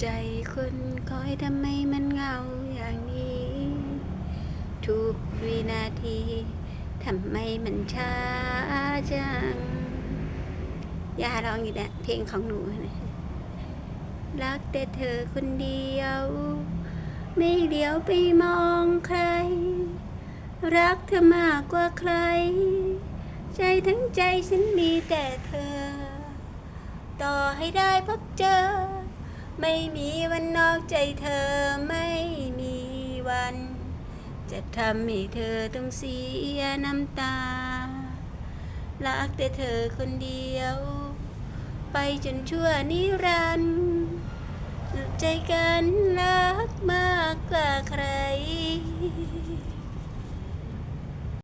ใจคนคอยทำไมมันเหงาอย่างนี้ ทุกวินาทีทำไมมันช้าจัง อย่าร้องอีกแล้วเพลงของหนูนะรักแต่เธอคนเดียว ไม่เดียวไปมองใคร รักเธอมากกว่าใคร ใจทั้งใจฉันมีแต่เธอ ต่อให้ได้พบเจอ ไม่มีวันนอกใจเธอไม่มีวัน จะทำให้เธอต้องเสียน้ำตา รักแต่เธอคนเดียว ไปจนชั่วนิรันดร์ใจกันรักมากกว่าใคร